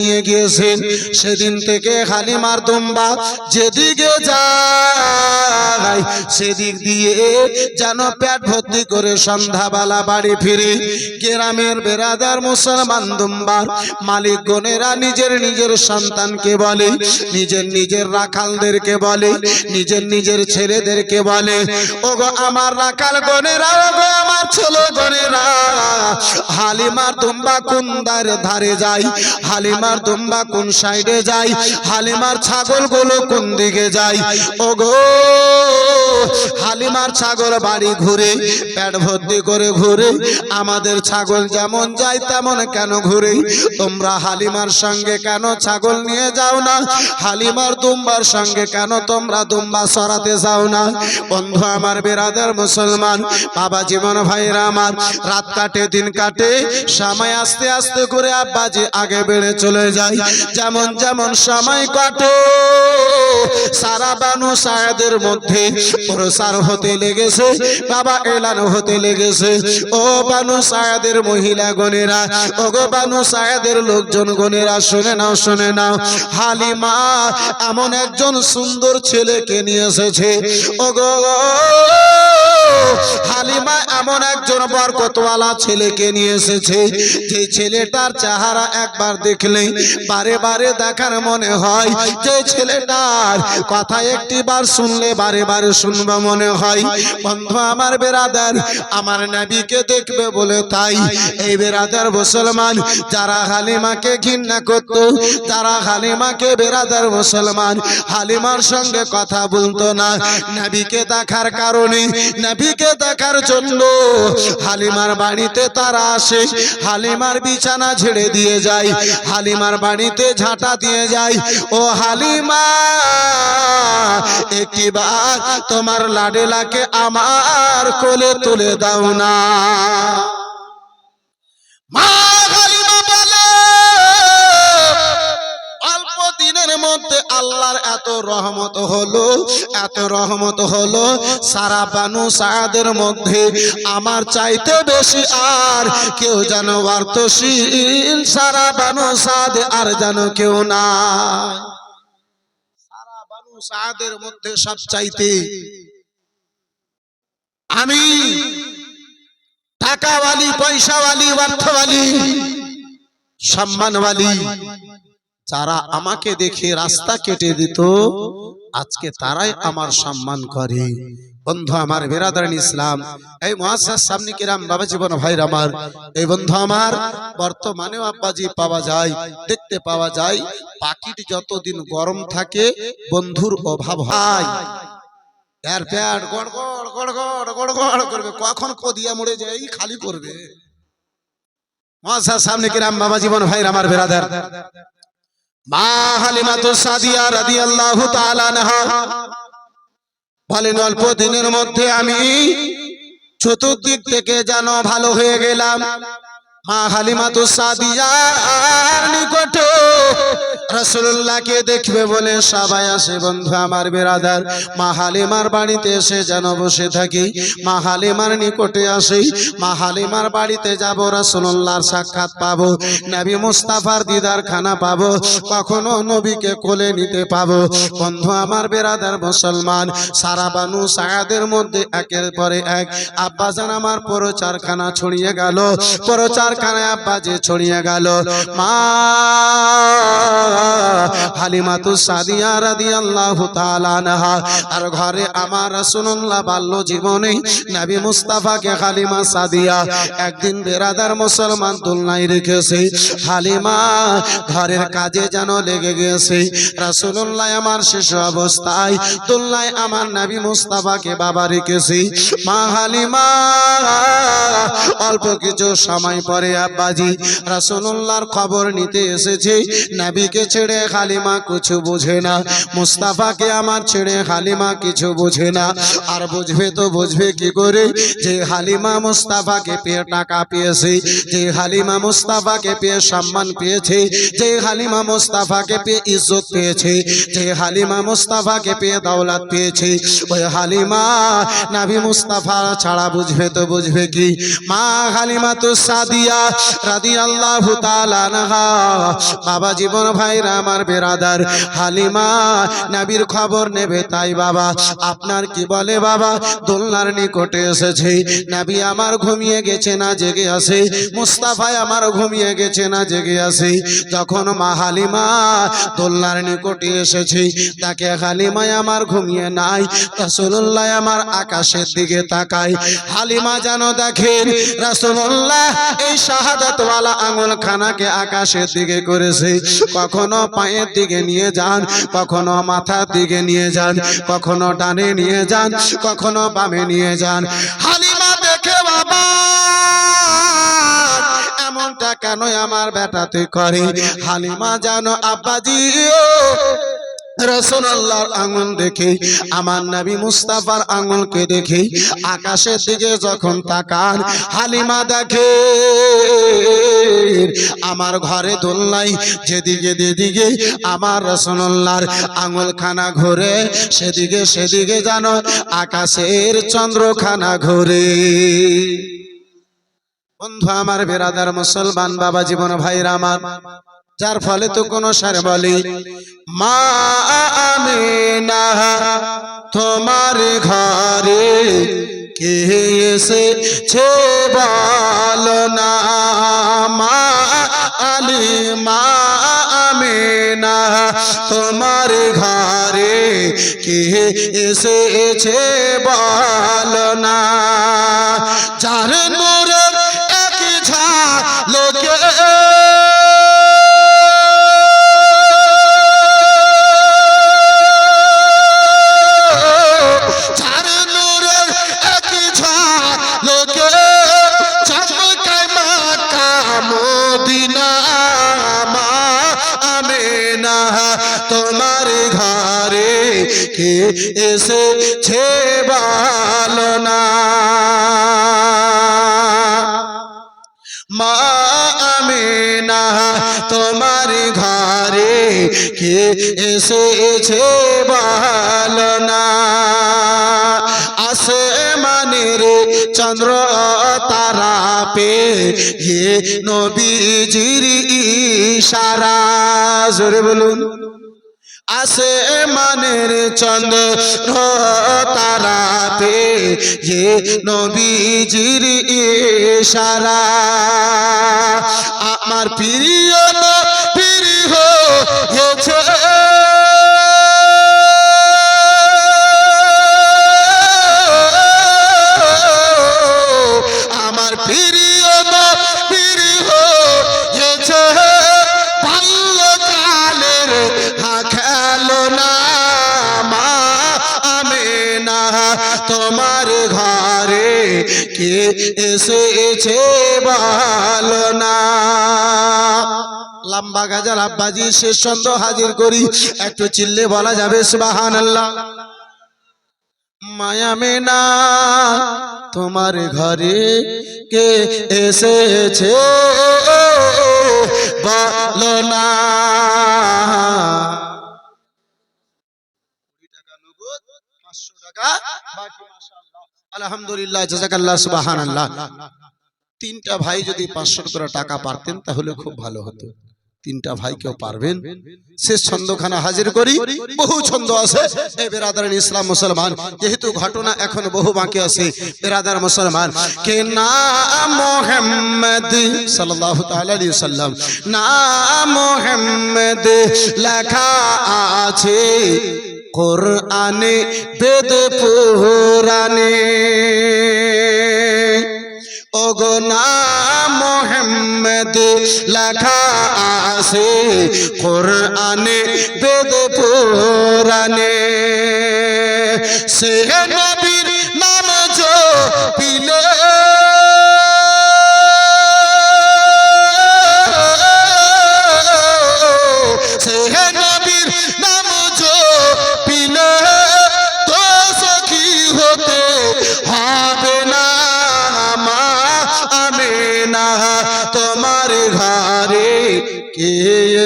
নিয়ে গিয়েছেন। সেদিন থেকে হালিমার দুম্বা যেদিকে যায়, সেদিক দিয়ে যেন পেট ভর্তি করে সন্ধ্যাবেলা বাড়ি ফিরে। গ্রামের বেরাদার মুসলমান দুম্বার মালিক গনেরা নিজের নিজের সন্তানকে বলে, নিজের নিজের রাখালদেরকে বলে, নিজের নিজের ছেলেদেরকে বলে, ওগো আমার রাখাল গনেরা ওগো আমার ছেলে গনেরা হালিমার দুম্বা কোন ধারে ধারে যায় হালিমার দুম্বা কোন সাইডে যাই? হালিমার ছাগলগুলো কোন দিকে যায় ওগো হালিমার ছাগল বাড়ি ঘুরে, পেট ভর্তি করে ঘুরে, আমাদের ছাগল যেমন যায় তেমন কেন ঘুরে? তোমরা হালিমার সঙ্গে কেন ছাগল নিয়ে যাও না? হালিমার দুম্বার সঙ্গে কেন তোমরা দুম্বা সরাতে যাও না? বন্ধু আমার বেরাদার মুসলমান, বাবা জীবন ভাইরা আমার, রাত কাটে, দিন কাটে, সময় আস্তে আস্তে করে আব্বাজি আগে বেড়ে চলে যায়। যেমন যেমন সময় কাটে, সারা বানু সায়াদের মধ্যে প্রসার হতে লেগেছে, বাবা এলান হতে লেগেছে। ও বানু সায়াদের মহিলা গণেরা ও গো বানু সায়াদের লোকজন গণেরা, শুনে নাও শুনে নাও। হালিমা এমন একজন সুন্দর ছেলেকে নিয়ে এসেছে। ও গো হালিমা এমন একজন বরকতওয়ালা ছেলেকে নিয়ে এসেছে, যে ছেলেটার চেহারা একবার দেখলে বারে বারে দেখার মনে হয়। যে ছেলেটার কথা একটি বার শুনলে বারে বারে শুনবা মনে হয়। বন্ধু, আমার বেরাদার, আমার নবীকে দেখবে বলে তাই। এই বেরাদার মুসলমান, যারা হালিমাকে ঘৃণা করত, যারা হালিমাকে বেরাদার মুসলমান, হালিমার সঙ্গে কথা বলতো না। নবীকে দেখার কারণে, নবীকে দেখার জন্য হালিমার বাড়িতে তারা আসে। হালিমার বিছানা ছেড়ে দিয়ে যায়, হালিমার বাড়িতে ঝাঁটা দিয়ে যায়। ও হালিমা, একটি বার তোমার লাডেলাকে আমার কোলে তুলে দাও না। এত রহমত হলো, এত রহমত হলো, সারা বানু সাদের মধ্যে আমার চাইতে বেশি আর কেউ যেন অর্থশীল, সারা বানু সাদ আর যেন কেউ না। সারা বানু সাদের মধ্যে সব চাইতে আমি টাকাওয়ালি, পয়সাওয়ালি, অর্থওয়ালি, সম্মানওয়ালি, যারা আমাকে দেখে রাস্তা কেটে দিত, আজকে তারাই আমার সম্মান করে। বন্ধু আমার বেরাদারান ইসলাম, এই মহাশাস সামনে কিরাম বাবা জীবন ভাই আমার, এই বন্ধু আমার, বর্তমানেও আব্বাজি পাওয়া যায়, দেখতে পাওয়া যায়, পাখিটি যতদিন গরম থাকে, বন্ধুর অভাব হয়। এর প্যাট গড় গড় গড় গড় গড় গড় করবে। কখন কদিয়া মরে যায় খালি করবে। মহাশাস সামনে কিরাম বাবা জীবন ভাই আমার বেরাদার মা হালিমাতু সাদিয়া রাদিয়াল্লাহু তাআলা আনহা। বলেন, অল্প দিনের মধ্যে আমি চতুর্দিক থেকে যেন ভালো হয়ে গেলাম। মা হালিমাতু সাদিয়ার নিকটে। রাসূলুল্লাহকে দেখবে বলে সবাই আসে, বন্ধু আমার বেরাদার, মা হালিমার বাড়িতে এসে যেন বসে থাকি। মা হালিমার নিকটে আসি। মা হালিমার বাড়িতে যাব, রাসূলুল্লাহর সাক্ষাৎ পাবো। নবী মুস্তাফার দিদার খানা পাবো। কখনো নবীকে কোলে নিতে পাবো। বন্ধু আমার বেরাদার মুসলমান, সারা বানু সায়াদের মধ্যে একের পরে এক। আব্বাজান আমার প্রচারখানা ছড়িয়ে গেল। প্রচারখানায় আব্বাজে ছড়িয়ে গেল। মা হালিমাতু সাদিয়া রাদিয়াল্লাহু তাআলা আনহা। আর ঘরে আমার রাসূলুল্লাহ বাল্য জীবনে নবী মুস্তাফাকে হালিমা সাদিয়া একদিন বেরাদার মুসলমান তুলনায় রেখেছে। হালিমা ঘরের কাজে যেন লেগে গেছে। রাসূলুল্লাহ আমার শেষ অবস্থায় তুলনায় আমার নবী মুস্তাফাকে বাবা রেখেছে। মা হালিমা, অল্প কিছু সময় পরে আব্বাজি। রাসূলুল্লাহর খবর নিতে এসেছে। নবীকে ছেড়ে হালিমা হালিমা কিছু বুঝে না। মুস্তাফাকে আমার ছেড়ে হালিমা কিছু বুঝে না। আর বুঝবে তো বুঝবে কি করে? যে হালিমা মুস্তাফাকে পেয়ে টাকা পেয়েছে, যে হালিমা মুস্তাফাকে পেয়ে সম্মান পেয়েছে, যে হালিমা মুস্তাফাকে পেয়ে ইজ্জত পেয়েছে, যে হালিমা মুস্তাফাকে পেয়ে দৌলত পেয়েছে। ওই হালিমা নাবি মুস্তাফা ছাড়া বুঝবে তো বুঝবে কি? মা হালিমা তো সাদিয়া রাদি আল্লাহ বাবা জীবন ভাইরা আমার বেরাদার। হালিমা, নাবির খবর নেবে তাই বাবা। আপনার কি বলে বাবা? দোলনার নিকটে এসেছে। নাবি আমার ঘুমিয়ে গেছে না জেগে আছে। মুস্তাফায় আমার ঘুমিয়ে গেছে না জেগে আছে। যখন মা হালিমা দোলনার নিকটে এসেছে, তাকে হালিমায় আমার ঘুমিয়ে নাই, রাসূলুল্লাহ আমার আকাশের দিকে তাকায়। হালিমা যেন দেখেন, রাসূলুল্লাহ এই শাহাদাতওয়ালা আঙুল খানাকে আকাশের দিকে করেছে। কখনো পায়ের দিকে নিয়ে যান, কখনো মাথার দিকে নিয়ে যান, কখনো ডানে নিয়ে যান, কখনো বামে নিয়ে যান। হালিমা দেখে বাবা, এমনটা কেন আমার বেটাতে করে? হালিমা জানো, আব্বাজি রসুল্লাহর আঙুল দেখে, আমার নবী মুস্তাফার আঙুলকে দেখে, আকাশের দিকে যখন তাকান, হালিমা দেখে, আমার ঘরে দোলনাই যেদিকে যেদিকে আমার রসুল্লাহর আঙুলখানা ঘুরে, সেদিকে সেদিকে জানো আকাশের চন্দ্রখানা ঘুরে। বন্ধু, আমার বেরাদার মুসলমান বাবা জীবন ভাইরা আমার যার ফলে তো কোন সার বলি। মা আমিনা, তোমার ঘরে কে বলো না মা আলি, মা আমি না তোমার ঘরে কে এসেছে বলো না যার এসেছে বলো না মা আমিনা, তোমার ঘরে কে এসেছে বলো না আসমানের চন্দ্র তারা পে নবীজির ইশারা। জোরে বলুন। আসে মানের চন্দ তারাতে যে নবীজির ইশারা। আমার প্রিয় প্রিয় কে এসেছে বলো না লম্বা গাজার আব্বাজি, শেষ ছন্দ হাজির করি। একটু চিল্লে বলা যাবে সুবাহান আল্লাহ মায়া মেনা, তোমার ঘরে কে এসেছে বলো না আলহামদুলিল্লাহ, জাজাকাল্লাহ, সুবহানাল্লাহ। তিনটা ভাই যদি পাঁচশো করে টাকা পারতেন, তাহলে খুব ভালো হতো। তিনটা ভাই কেউ পারবেন? শেষ ছন্দখানা হাজির করি। বহু ছন্দ আছে। এ ইসলাম মুসলমান, যেহেতু ঘটনা এখন বহু বাকি আছে, বেরাদার মুসলমান, কে নাম মোহাম্মদ সাল্লাল্লাহু তাআলা আলাইহি সাল্লাম নাম মোহাম্মদ লেখা আছে। কোরআনে বেদ পুরাণে অগনা মোহাম্মদ লেখা আছে কোরআনে বেদ পুরাণে সে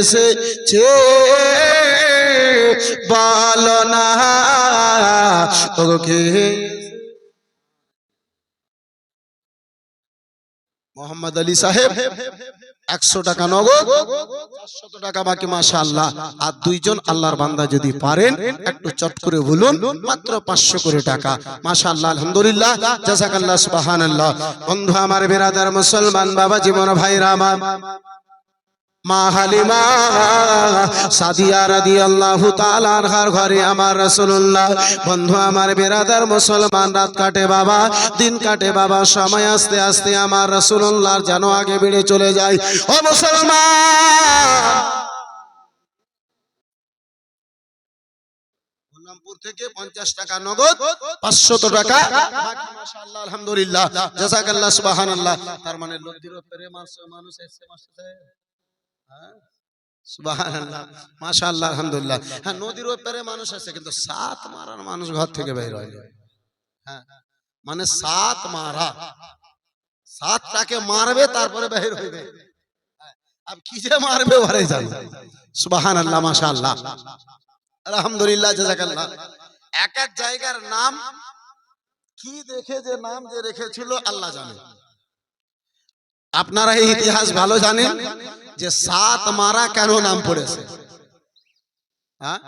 এসেছে। বলো না। ওকে মোহাম্মদ আলী সাহেব, একশো টাকা নগদ, চারশত টাকা বাকি মাসা আল্লাহ আর দুইজন আল্লাহর বান্দা যদি পারেন, একটু চট করে বলুন, মাত্র পাঁচশো করে টাকা। মাসা আল্লাহ আলহামদুলিল্লাহ বন্ধু আমার বেরাদার মুসলমান, বাবা জীবন, ভাইরা আমার। মা হালিমা সাদিয়া রাদিয়াল্লাহু তাআলার ঘরে আমার রাসূলুল্লাহ। বন্ধু, আমার বেরাদার মুসলমান, রাত কাটে বাবা, দিন কাটে বাবা, সময় আস্তে আস্তে আমার রাসূলুল্লাহর যেন আগে বেড়ে চলে যায়। ও মুসলমান! থেকে পঞ্চাশ টাকা নগদ, পাঁচশত টাকা। আলহামদুলিল্লাহ। তার মানে আলহামদুলিল্লাহ। হ্যাঁ হয়। মানে এক এক জায়গার নাম, কি দেখে যে নাম যে রেখেছিল, আল্লাহ জানে। আপনারা এই ইতিহাস ভালো জানেন? যে সাত মারা কেন নাম পড়েছে? হ্যাঁ?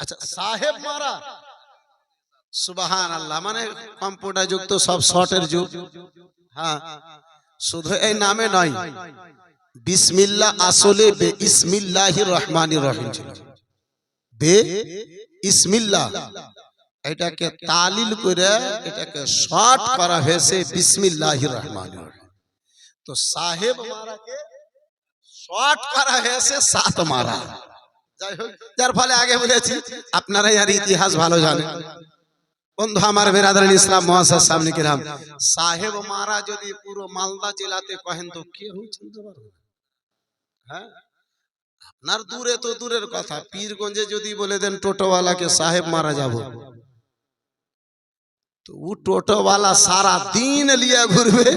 আচ্ছা সাহেব মারা? সুবাহান আল্লাহ মানে কম্পিউটার যুগ তো সব শর্টের যুগ। হ্যাঁ শুধু এই নামে নয়, বিসমিল্লাহ আসলে বে ইসমিল্লাহির রহমানি রহিম ছিল। বে ইসমিল্লাহ, এটাকে তালিল করে এটাকে শর্ট করা হয়েছে বিসমিল্লাহির রহমানি রহিম। তো সাহেব মারাকে শর্ট করা হয়েছে সাত মারা যাই হোক যার ফলে আগে বলেছি আপনারা আর ইতিহাস ভালো জানেন বন্ধু আমার বেরাদার ইসলাম মহাসার সামনে কিরাম সাহেব মারা যদি পুরো মালদা জেলাতে কহেন তো কেউ চিনতে পারবে হ্যাঁ আপনার দূরে তো দূরের কথা পীরগঞ্জে যদি বলে দেন টোটোওয়ালাকে সাহেব মারা যাব তো ও টোটোওয়ালা সারা দিন লিয়া ঘুরবে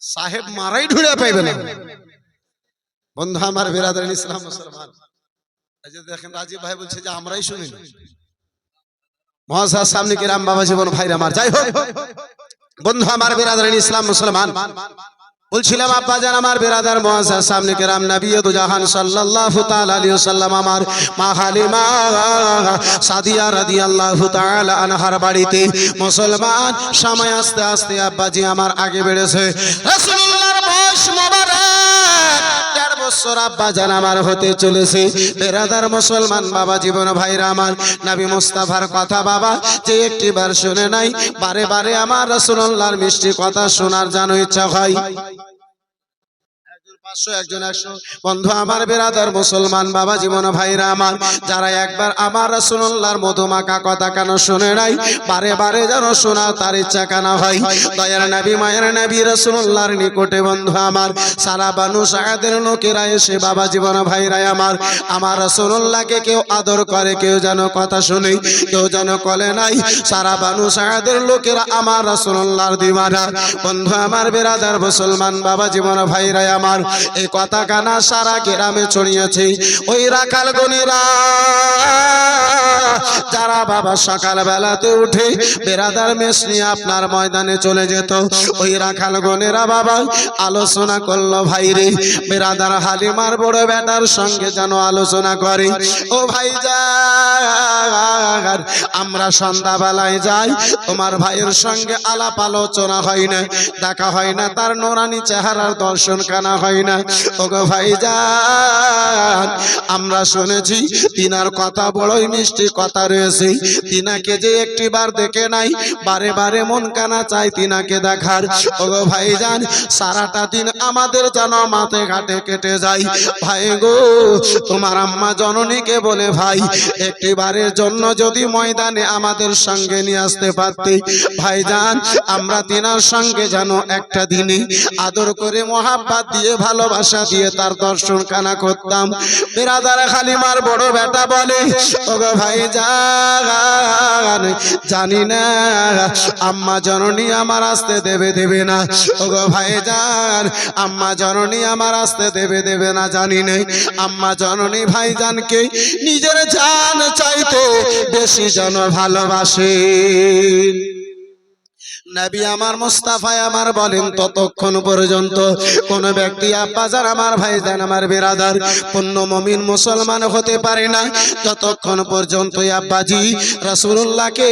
সাহেব মারাই ঢুড়ে পাইবে না। বন্ধু আমার বেরাদার ইসলাম মুসলমান। দেখেন রাজীব ভাই বলছে যে আমরাই শুনি মহাসার সামনে কি রাম বাবা জীবন ভাই আমার যাই হোক। বন্ধু আমার বেরাদার ইসলাম মুসলমান। বলছিলাম আব্বা যান আমার বেরাদার মহাসার সামনে কেরাম নবী দু জাহান তাআলা আলাইহি সাল্লাম আমার মা হালিমা সাদিয়া রাদিয়াল্লাহু তাআলা আনহার বাড়িতে। মুসলমান, সময় আস্তে আস্তে, আব্বাজি, আমার আগে বেড়েছে। রাসূলুল্লাহর বয়স মোবারক। হতে চলেছে। মুসলমান বাবা, জীবন নাবি মুস্তাফার কথা বাবা একটি বার শুনে নাই, বারে বারে আমার মিষ্টি কথা শোনার জানো ইচ্ছা হয়। বন্ধু, আমার বেরাদার মুসলমান বাবা, জীবন ভাইরা আমার, যারা একবার আমার রাসূলুল্লাহর মধুমাখা কথা কেন শুনে নাই? বারে বারে যেন শোনা তার ইচ্ছা কেন হয়? দয়ার নবী, মায়ের নবী, রাসূলুল্লাহর নিকটে বন্ধু আমার, সারা বানু সাহাদের লোকেরা এসে বাবা, জীবন ভাইরা আমার। আমার রাসূলুল্লাহকে কেউ আদর করে, কেউ যেন কথা শুনে, কেউ যেন কলে নাই। সারা বানু সাহাদের লোকেরা আমার রাসূলুল্লাহর দিওয়ানা বন্ধু, আমার বেরাদার মুসলমান বাবা, জীবন ভাইরা আমার। এই কথা কানা সারা গ্রামে ছড়িয়েছে। ওই রাখাল গনেরা যারা বাবা সকাল বেলাতে উঠে বেরাদার মেস নিয়ে আপনার ময়দানে চলে যেত, ওই রাখাল গনেরা বাবা আলোচনা করল, ভাই রে বেরাদার হালিমার বড় বেটার সঙ্গে যেন আলোচনা করে। ও ভাই যা আমরা সন্ধ্যাবেলায় যাই, তোমার ভাইয়ের সঙ্গে আলাপ আলোচনা হয় না, দেখা হয় না তার নোরানি চেহারার দর্শন কানা হয় না। ওগো ভাই যান আমরা শুনেছি, তিনার কথা বড়ই মিষ্টি কথা রয়েছে। তিনাকে যে দেখে নাই, বারে বারে মন কানা চাই তিনাকে দেখার। ভাই যান সারাটা দিন আমাদের যেন মাথে ঘাটে কেটে ভাই গো, তোমার আম্মা জননীকে বলে ভাই একটি বারের জন্য যদি ময়দানে আমাদের সঙ্গে নিয়ে আসতে পারতে। ভাইজান, আমরা তিনার সঙ্গে যেন একটা দিনে আদর করে মহাব্বাত দিয়ে ভালোবাসা দিয়ে তার দর্শন কানা করতাম। বিরাদার খালিমার বড় বেটা বলে, ওগো ভাই জান জানি না, আম্মা জননী আমার আসতে দেবে দেবে না। ওগো ভাই জান আম্মা জননী আমার আসতে দেবে দেবে না, জানি না আম্মা জননী ভাই জানকে নিজের জান চাইতে বেশি জন ভালোবাসে। নবী আমার মুস্তাফায় আমার বলেন, ততক্ষণ পর্যন্ত কোন ব্যক্তি আব্বাজার আমার ভাইজান আমার বেরাদার, পূর্ণ মমিন মুসলমান হতে পারে না। ততক্ষণ পর্যন্ত আব্বাজি রাসূলুল্লাহকে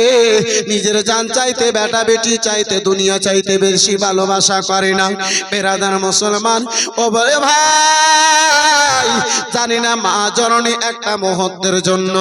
নিজের জান চাইতে, বেটা বেটি চাইতে, দুনিয়া চাইতে বেশি ভালোবাসা করে না। বেরাদার মুসলমান, ও বলে, ভাই, জানি না মা জননী একটা মুহূর্তের জন্য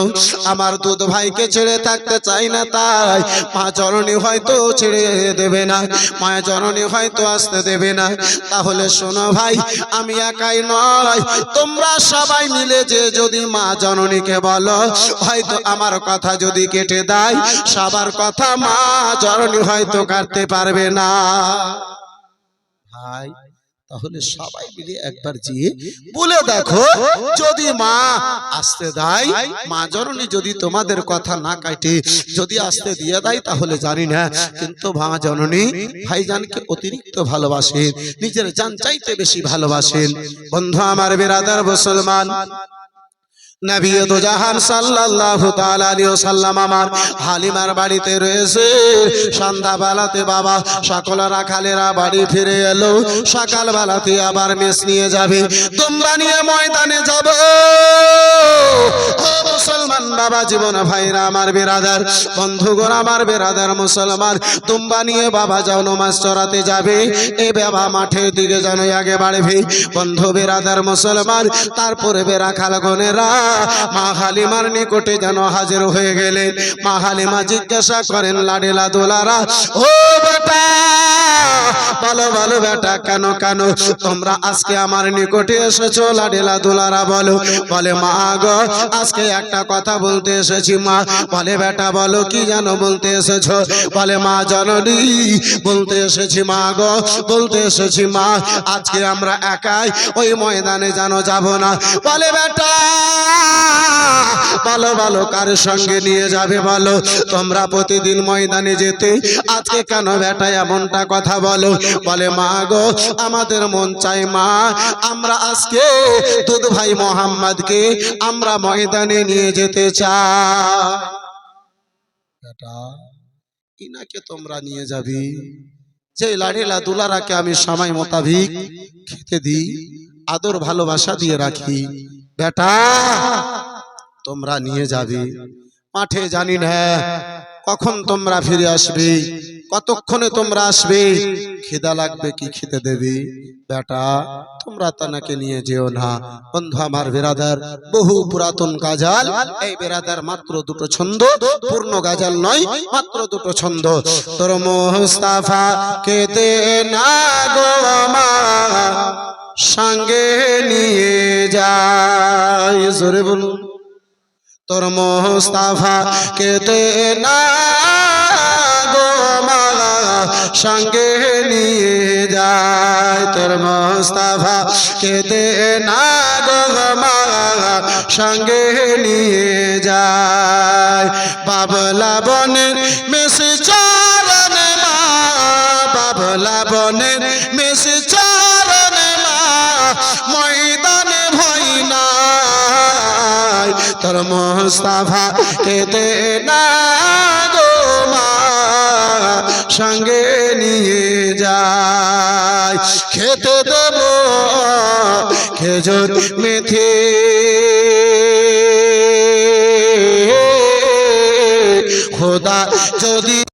আমার দুধ ভাইকে ছেড়ে থাকতে চাই না তাই মা জননী হয়তো ছেড়ে দেবে না। মায়া জননী হয়তো আসতে দেবে না। তাহলে শোনো ভাই, আমি একাই নয়। তোমরা সবাই মিলে যে যদি মা জননীকে বলো, হয়তো আমার কথা যদি কেটে দেয়, সবার কথা মা জননী হয়তো কাটতে পারবে না। ভাই তাহলে সবাই মিলে একবার গিয়ে বলে দেখো যদি মা আসতে দেয় মা জননী যদি তোমাদের কথা না কাটে যদি আসতে দিয়ে দেয় তাহলে জানি না। কিন্তু মা জননী ভাইজানকে অতিরিক্ত ভালোবাসেন নিজের জান চাইতে বেশি ভালোবাসেন। বন্ধু আমার বেরাদার মুসলমান। নবী তো জাহান সাল্লাল্লাহু তাআলা আলাইহি ওয়াসাল্লাম আমার হালিমার বাড়িতে রয়েছে। সন্ধ্যা বেলাতে বাবা সকলরা খালেরা বাড়ি ফিরে এলো। সকাল বেলাতে আবার মেস নিয়ে যাবে। তোমরা নিয়ে ময়দানে যাব। মুসলমান বাবা জীবন ভাইরা আমার বেরাদার বন্ধুগণ আমার বেরাদার মুসলমান তোমরা নিয়ে বাবা যাও নমাজ চড়াতে যাবে। এ বাবা মাঠের দিকে যেন আগে বাড়বে বন্ধু বেরাদার মুসলমান তারপরে বেরা খালগনেরা মা হালিমার নিকটে যেন হাজির হয়ে গেলেন। মা হালিমা জিজ্ঞাসা করেন লাডেলা দোলারা ও বেটা, ভালো ভালো বেটা, কেন কেন? তোমরা আজকে আমার নিকটে এসেছ লাডেলা দোলারা বলো। বলে, মা গো, আজকে একটা কথা বলতে এসেছি, মা। বলে, বেটা, বলো, কি জানো বলতে এসেছ? বলে, মা জননী, বলতে এসেছি, মা গো, বলতে এসেছি, মা। আজকে আমরা একাই ওই ময়দানে জানো যাব না। বলে, বেটা ভালো ভালো, কার সঙ্গে নিয়ে যাবে বলো? তোমরা প্রতিদিন ময়দানে যেতে, আজকে কেন বেটা এমনটা কথা বলো? বলে, মা গো, আমাদের মন চাই মা, আমরা আজকে দুধ ভাই মোহাম্মদকে আমরা ময়দানে নিয়ে যেতে চাই। ইনাকে তোমরা নিয়ে যাবি। যে লাড়িলা দুলারাকে আমি সময় মোতাবিক খেতে দিই, আদর ভালোবাসা দিয়ে রাখি। বেটা, তোমরা নিয়ে যাবে। মাঠে জানি না, কখন তোমরা ফিরে আসবে, কতক্ষণে তোমরা আসবে, খিদা লাগবে কি খেতে দেবে? বেটা, তোমরা তানাকে নিয়ে যেও না। বন্ধু আমার বেরাদার, বহু পুরাতন গাজাল, এই বেরাদার মাত্র দুটো ছন্দ, পূর্ণ গাজাল নয়, মাত্র দুটো ছন্দ। তোর মোস্তাফা কেতে না গো আমার সঙ্গে নিয়ে যায়। জোরে বলুন। তোর মোস্তাফা কেতে না সঙ্গে নিয়ে যায়। তোর মোস্তাফা কেতে না গো সঙ্গে নিয়ে যায়। বাবলা বনের মেসে তোর মোস্তাফা কেতে না গো মা, সঙ্গে নিয়ে যায়। খেতে দেব খেজুর মেথি। খোদা যদি